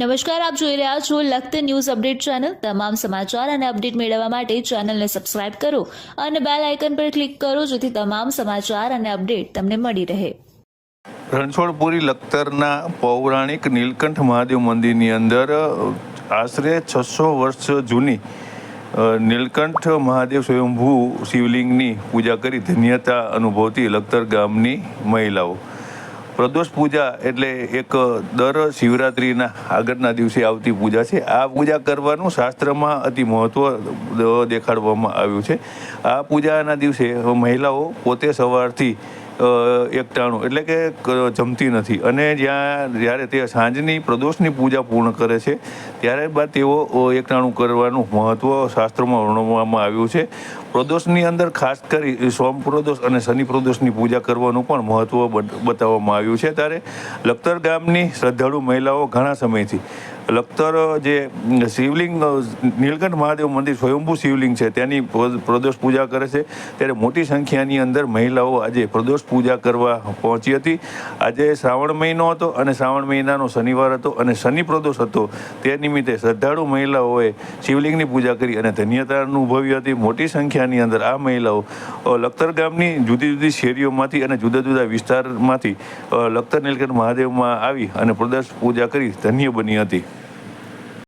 નમસ્કાર, આપ જોઈ રહ્યા છો લખત ન્યૂઝ અપડેટ ચેનલ. તમામ સમાચાર અને અપડેટ મેળવવા માટે ચેનલને સબસ્ક્રાઇબ કરો અને બેલ આઇકન પર ક્લિક કરો જેથી તમામ સમાચાર અને અપડેટ તમને મળી રહે. રણછોડપુરી લખતરના પૌરાણિક નીલકંઠ મહાદેવ મંદિરની અંદર આશરે છસો વર્ષ જૂની નીલકંઠ મહાદેવ સ્વયંભૂ શિવલિંગની પૂજા કરી ધન્યતા અનુભવતી લખતર ગામની મહિલાઓ. પ્રદોષ પૂજા એટલે એક દર શિવરાત્રિના આગળના દિવસે આવતી પૂજા છે. આ પૂજા કરવાનું શાસ્ત્રમાં અતિ મહત્વ દેખાડવામાં આવ્યું છે. આ પૂજાના દિવસે મહિલાઓ પોતે સવારથી એકટાણું. એટલે કે જમતી નથી. અને જ્યાં, જ્યારે તે સાંજની પ્રદોષની પૂજા પૂર્ણ કરે છે ત્યારે બાદ તેઓ એકટાણું કરવાનું મહત્ત્વ શાસ્ત્રોમાં વર્ણવવામાં આવ્યું છે. પ્રદોષની અંદર ખાસ કરી સોમ પ્રદોષ અને શનિ પ્રદોષની પૂજા કરવાનું પણ મહત્ત્વ બત- બતાવવામાં આવ્યું છે. ત્યારે લખતર ગામની શ્રદ્ધાળુ મહિલાઓ ઘણા સમયથી લખતર જે શિવલિંગ નીલકંઠ મહાદેવ મંદિર સ્વયંભૂ શિવલિંગ છે, તેની પ્રદોષ પૂજા કરે છે. ત્યારે મોટી સંખ્યાની અંદર મહિલાઓ આજે પ્રદોષ પૂજા કરવા પહોંચી હતી. આજે શ્રાવણ મહિનો હતો અને શ્રાવણ મહિનાનો શનિવાર હતો અને શનિ પ્રદોષ હતો. તે નિમિત્તે શ્રદ્ધાળુ મહિલાઓએ શિવલિંગની પૂજા કરી અને ધન્યતા અનુભવી હતી. મોટી સંખ્યાની અંદર આ મહિલાઓ લખતર ગામની જુદી જુદી શેરીઓમાંથી અને જુદા જુદા વિસ્તારમાંથી લખતર, નીલકંઠ મહાદેવમાં આવી અને પ્રદોષ પૂજા કરી ધન્ય બની હતી.